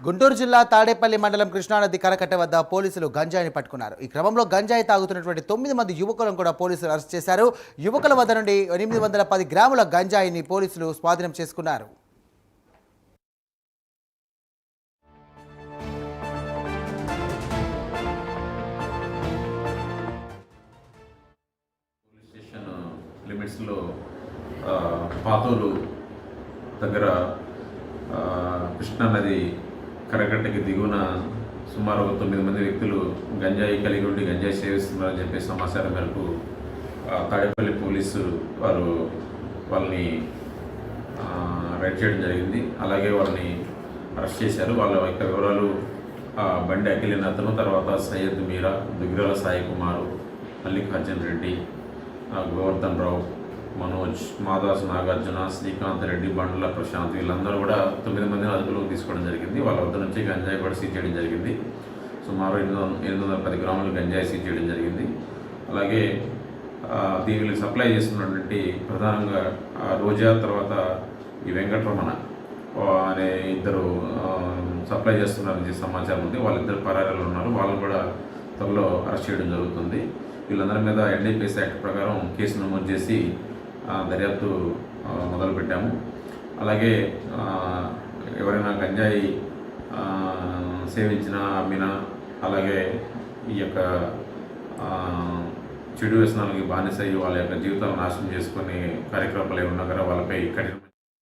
గుంటూరు జిల్లా తాడేపల్లి మండలం కృష్ణానది కరకట్ట వద్ద పోలీసులు గంజాయిని పట్టుకున్నారు. ఈ క్రమంలో గంజాయి తాగుతున్నటువంటి తొమ్మిది మంది యువకులను కూడా పోలీసులు అరెస్ట్ చేశారు. యువకుల వద్ద నుండి ఎనిమిది వందల పది గ్రాముల గంజాయిని పోలీసులు స్వాధీనం చేసుకున్నారు. లిమిట్స్లో పాతూరు దగ్గర ఆ, కృష్ణా దిగువన సుమారు ఒక తొమ్మిది మంది వ్యక్తులు గంజాయి కలిగి ఉండి గంజాయి సేవిస్తున్నారని చెప్పే సమాచారం మేరకు తాడేపల్లి పోలీసు వారు వాళ్ళని రైడ్ చేయడం జరిగింది. అలాగే వాళ్ళని అరెస్ట్ చేశారు. వాళ్ళ యొక్క వివరాలు ఆ, బండి అఖిలిన అతను తర్వాత సయ్యద్ మీరా దుగ్గిరాల సాయి కుమారు మల్లికార్జున్ రెడ్డి గోవర్ధన్ రావు మనోజ్ మాదాస్ నాగార్జున శ్రీకాంత్ రెడ్డి బండ్ల ప్రశాంత్ వీళ్ళందరూ కూడా తొమ్మిది మందిని అదుపులోకి తీసుకోవడం జరిగింది. వాళ్ళ వద్ద నుంచి గంజాయి కూడా సీజ్ చేయడం జరిగింది. సుమారు ఎనిమిది వందల ఎనిమిది వందల పది గ్రాములు గంజాయి సీజ్ చేయడం జరిగింది. అలాగే దీనికి సప్లై చేస్తున్నటువంటి ప్రధానంగా ఆ, రోజా తర్వాత ఈ వెంకటరమణ అనే ఇద్దరు సప్లై చేస్తున్నారని సమాచారం ఉంది. వాళ్ళిద్దరు పరారీలు ఉన్నారు. వాళ్ళు కూడా త్వరలో అరెస్ట్ చేయడం జరుగుతుంది. వీళ్ళందరి మీద ఎన్డీపీఎస్ యాక్ట్ ప్రకారం కేసు నమోదు చేసి దర్యాప్తు మొదలుపెట్టాము. అలాగే ఎవరైనా గంజాయి సేవించిన అమ్మిన అమ్మినా అలాగే ఈ యొక్క చెడు వ్యసనాలకి బానిస అయ్యి వాళ్ళ యొక్క జీవితాలను నాశనం చేసుకునే కార్యక్రమాలు ఏమి ఉన్నా వాళ్ళపై కఠిన